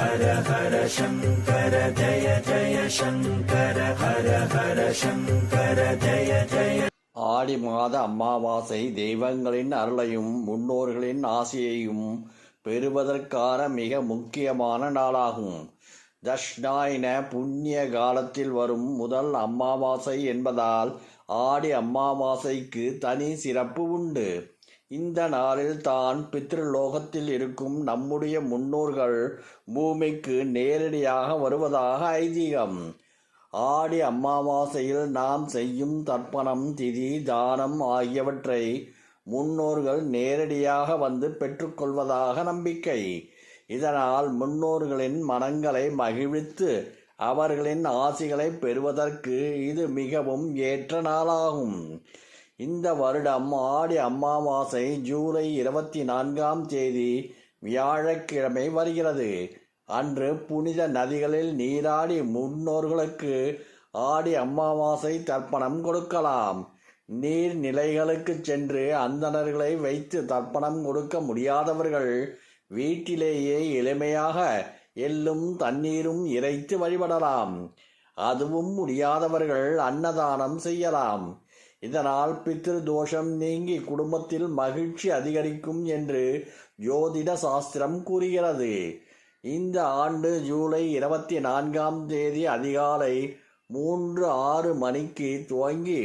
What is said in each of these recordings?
ஹர ஹர சங்கர ஜய ஜய சங்கர ஹர ஹர சங்கர ஜய ஜய ஆடி மாத அமாவாசை தெய்வங்களின் அருளையும் முன்னோர்களின் ஆசையையும் பெறுவதற்கான மிக முக்கியமான நாளாகும். தஷ்ணாயின புண்ணிய காலத்தில் வரும் முதல் அமாவாசை என்பதால் ஆடி அமாவாசைக்கு தனி சிறப்பு உண்டு. இந்த நாளில் தான் பித்ருலோகத்தில் இருக்கும் நம்முடைய முன்னோர்கள் பூமிக்கு நேரடியாக வருவதாக ஐதீகம். ஆடி அமாவாசையில் நாம் செய்யும் தர்ப்பணம் திதி தானம் ஆகியவற்றை முன்னோர்கள் நேரடியாக வந்து பெற்றுக்கொள்வதாக நம்பிக்கை. இதனால் முன்னோர்களின் மனங்களை மகிழ்வித்து அவர்களின் ஆசிகளை பெறுவதற்கு இது மிகவும் ஏற்ற நாளாகும். இந்த வருடம் ஆடி அம்மாவாசை ஜூலை இருபத்தி நான்காம் தேதி வியாழக்கிழமை வருகிறது. அன்று புனித நதிகளில் நீராடி முன்னோர்களுக்கு ஆடி அம்மாவாசை தர்ப்பணம் கொடுக்கலாம். நீர்நிலைகளுக்கு சென்று அந்தணர்களை வைத்து தர்ப்பணம் கொடுக்க முடியாதவர்கள் வீட்டிலேயே எளிமையாக எள்ளும் தண்ணீரும் இறைத்து வழிபடலாம். அதுவும் முடியாதவர்கள் அன்னதானம் செய்யலாம். இதனால் பித்ரு தோஷம் நீங்கி குடும்பத்தில் மகிழ்ச்சி அதிகரிக்கும் என்று ஜோதிட சாஸ்திரம் கூறுகிறது. இந்த ஆண்டு ஜூலை இருபத்தி நான்காம் தேதி அதிகாலை மூன்று ஆறு மணிக்கு துவங்கி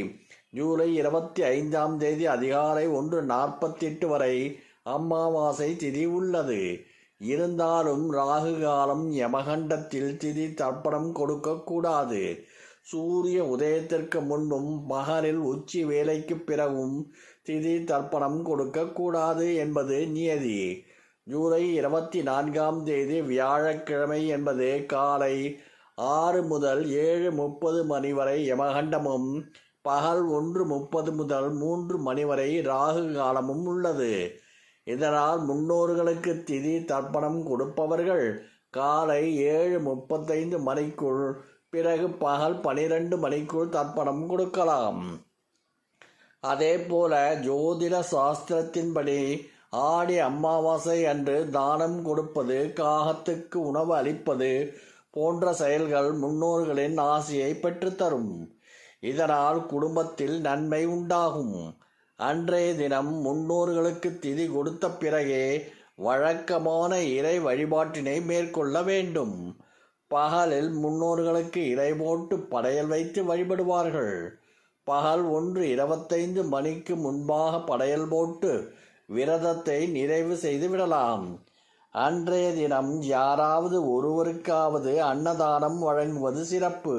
ஜூலை இருபத்தி ஐந்தாம் தேதி அதிகாலை ஒன்று நாற்பத்தெட்டு வரை அமாவாசை திதி உள்ளது. இருந்தாலும் ராகு காலம் யமகண்டத்தில் திதி தர்ப்பணம் கொடுக்கக்கூடாது. சூரிய உதயத்திற்கு முன்பும் பகலில் உச்சி வேலைக்கு பிறகும் திதி தர்ப்பணம் கொடுக்கக்கூடாது என்பது நியதி. ஜூலை இருபத்தி நான்காம் தேதி வியாழக்கிழமை என்பது காலை ஆறு முதல் ஏழு முப்பது மணி வரை யமகண்டமும் பகல் ஒன்று முப்பது முதல் மூன்று மணி வரை ராகு காலமும் உள்ளது. இதனால் முன்னோர்களுக்கு திதி தர்ப்பணம் கொடுப்பவர்கள் காலை ஏழு முப்பத்தைந்து மணிக்குள் பிறகு பகல் பனிரெண்டு மணிக்குள் தர்ப்பணம் கொடுக்கலாம். அதே போல ஜோதிட சாஸ்திரத்தின்படி ஆடி அமாவாசை அன்று தானம் கொடுப்பது காகத்துக்கு உணவு அளிப்பது போன்ற செயல்கள் முன்னோர்களின் ஆசையை பெற்றுத்தரும். இதனால் குடும்பத்தில் நன்மை உண்டாகும். அன்றைய தினம் முன்னோர்களுக்கு திதி கொடுத்த பிறகே வழக்கமான இறை வழிபாட்டினை மேற்கொள்ள வேண்டும். பகலில் முன்னோர்களுக்கு இறை போட்டு படையல் வைத்து வழிபடுவார்கள். பகல் ஒன்று இருபத்தைந்து மணிக்கு முன்பாக படையல் போட்டு விரதத்தை நிறைவு செய்து விடலாம். அன்றைய தினம் யாராவது ஒருவருக்காவது அன்னதானம் வழங்குவது சிறப்பு.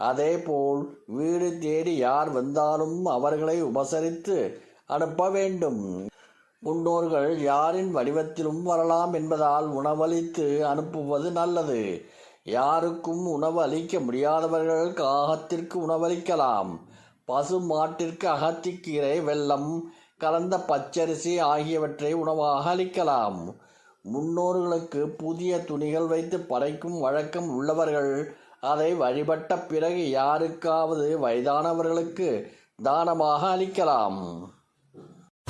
அதேபோல் வீடு தேடி யார் வந்தாலும் அவர்களை உபசரித்து அனுப்ப வேண்டும். முன்னோர்கள் யாரின் வடிவத்திலும் வரலாம் என்பதால் உணவளித்து அனுப்புவது நல்லது. யாருக்கும் உணவு அளிக்க முடியாதவர்கள் காகத்திற்கு உணவளிக்கலாம். பசு மாட்டிற்கு அகத்திக்கீரை வெள்ளம் கலந்த பச்சரிசி ஆகியவற்றை உணவாக அளிக்கலாம். முன்னோர்களுக்கு புதிய துணிகள் வைத்து படைக்கும் வழக்கம் உள்ளவர்கள் அதை வழிபட்ட பிறகு யாருக்காவது வயதானவர்களுக்கு தானமாக அளிக்கலாம்.